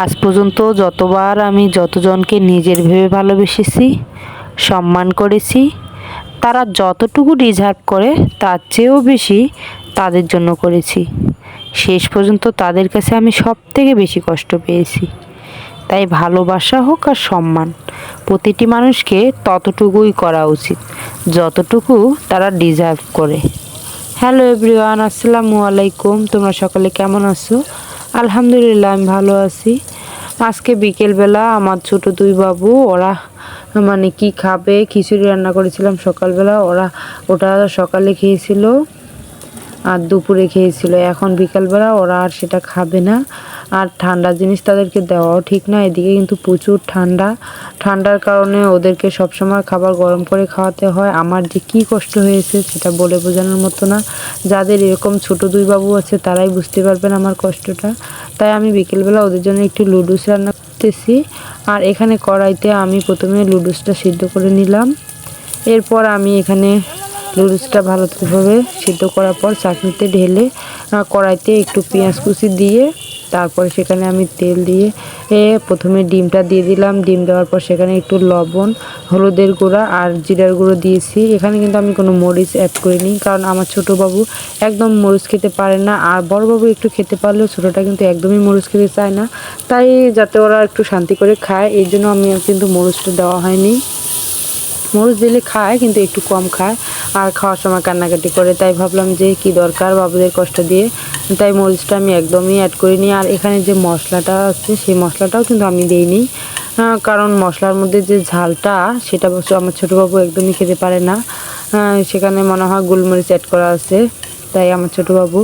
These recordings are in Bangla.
আজ পর্যন্ত যতবার আমি যতজনকে নিজের ভেবে ভালোবেসেছি, সম্মান করেছি, তারা যতটুকু ডিজার্ভ করে, তার চেয়েও বেশি তাদের জন্য করেছি। শেষ পর্যন্ত তাদের কাছে আমি সব থেকে বেশি কষ্ট পেয়েছি। তাই ভালোবাসা হোক আর সম্মান, প্রতিটি মানুষকে ততটুকুই করা উচিত, যতটুকু তারা ডিজার্ভ করে। হ্যালো এভরিওয়ান আসসালামু আলাইকুম, তোমরা সকলে কেমন আছো? আলহামদুলিল্লাহ, আমি ভালো আছি। আজকে বিকেলবেলা আমার ছোট দুই বাবু, ওরা মানে কি খাবে, খিচুড়ি রান্না করেছিলাম সকালবেলা, ওরা ওটা সকালে খেয়েছিল আর দুপুরে খেয়েছিল। এখন বিকালবেলা ওরা আর সেটা খাবে না। আর ঠান্ডা জিনিস তাদেরকে দেওয়াও ঠিক না, এদিকে কিন্তু প্রচুর ঠান্ডা। ঠান্ডার কারণে ওদেরকে সবসময় খাবার গরম করে খাওয়াতে হয়। আমার যে কি কষ্ট হয়েছে সেটা বলে বোঝানোর মতো না। যাদের এরকম ছোট দুই বাবু আছে, তারাই বুঝতে পারবেন আমার কষ্টটা। তাই আমি বিকেলবেলা ওদের জন্য একটু লুডুস রান্না করতেছি। আর এখানে কড়াইতে আমি প্রথমে লুডুসটা সিদ্ধ করে নিলাম। এরপর আমি এখানে লুডুসটা ভালোভাবে সিদ্ধ করার পর চাটনিতে ঢেলে কড়াইতে একটু পেঁয়াজ কুচি দিয়ে, তারপরে সেখানে আমি তেল দিয়ে প্রথমে ডিমটা দিয়ে দিলাম। ডিম দেওয়ার পর সেখানে একটু লবণ, হলুদের গুঁড়া আর জিরার গুঁড়ো দিয়েছি। এখানে কিন্তু আমি কোনো মরিচ অ্যাড করিনি, কারণ আমার ছোট বাবু একদম মরিচ খেতে পারে না, আর বড় বাবু একটু খেতে পারলেও ছোটোটা কিন্তু একদমই মরিচ খেতে চায় না। তাই যাতে ওরা একটু শান্তি করে খায়, এই জন্য আমি কিন্তু মরিচটা দেওয়া হয়নি। মরিচ দিলে খায়, কিন্তু একটু কম খায়। আর খাওয়ার সময় কান্নাকাটি করে, তাই ভাবলাম যে কি দরকার বাবুদের কষ্ট দিয়ে। তাই মরিচটা আমি একদমই অ্যাড করিনি। আর এখানে যে মশলাটা আছে, সেই মশলাটাও কিন্তু আমি দিইনি। কারণ মশলার মধ্যে যে ঝালটা, সেটা আমার ছোটো বাবু একদমই খেতে পারে না। সেখানে মনে হয় গোলমরিচ অ্যাড করা আছে। তাই আমার ছোটো বাবু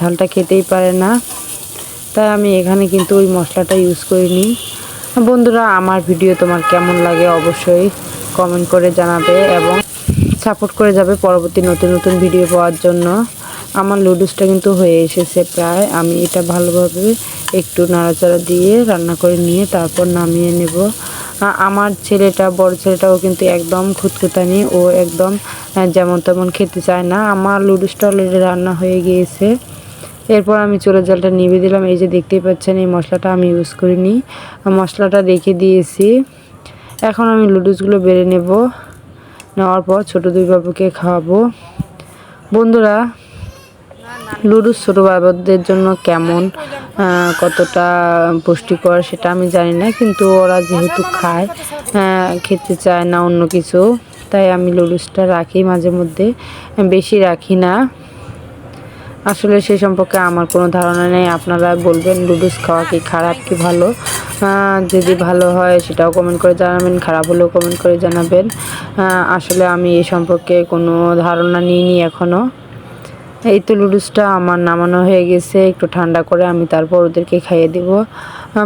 ঝালটা খেতেই পারে না। তাই আমি এখানে কিন্তু ওই মশলাটা ইউজ করিনি। বন্ধুরা, আমার ভিডিও তোমার কেমন লাগে অবশ্যই কমেন্ট করে জানাবে এবং সাপোর্ট করে যাবে পরবর্তী নতুন নতুন ভিডিও পাওয়ার জন্য। আমার লুডুসটা কিন্তু হয়ে এসেছে প্রায়। আমি এটা ভালোভাবে একটু নাড়াচাড়া দিয়ে রান্না করে নিয়ে তারপর নামিয়ে নেব। আমার ছেলেটা, বড় ছেলেটাও কিন্তু একদম খুঁতখুতানি। ও একদম যেমন তেমন খেতে চায় না। আমার লুডুসটা অলরেডি রান্না হয়ে গিয়েছে। এরপর আমি চুলের জলটা নিভে দিলাম। এই যে দেখতেই পাচ্ছেন, এই মশলাটা আমি ইউজ করিনি। মশলাটা রেখে দিয়েছি। এখন আমি লুডুসগুলো বেড়ে নেব। নেওয়ার পর ছোটো দুই বাবুকে খাওয়াবো। বন্ধুরা লুডুস ছোটো বাবুদের জন্য কেমন কতটা পুষ্টিকর সেটা আমি জানি না, কিন্তু ওরা যেহেতু খায় খেতে চায় না অন্য কিছু, তাই আমি লুডুসটা রাখি মাঝে মধ্যে। বেশি রাখি না। আসলে সে সম্পর্কে আমার কোনো ধারণা নেই। আপনারা বলবেন লুডুস খাওয়া কি খারাপ কি ভালো? যদি ভালো হয় সেটাও কমেন্ট করে জানাবেন, খারাপ হলেও কমেন্ট করে জানাবেন। আসলে আমি এই সম্পর্কে কোনো ধারণা নিইনি এখনও এই তো লুডুসটা আমার নামানো হয়ে গেছে, একটু ঠান্ডা করে আমি তারপর ওদেরকে খাইয়ে দেব।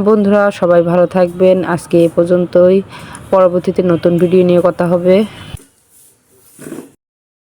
বন্ধুরা, সবাই ভালো থাকবেন। আজকে এ পর্যন্তই। পরবর্তীতে নতুন ভিডিও নিয়ে কথা হবে।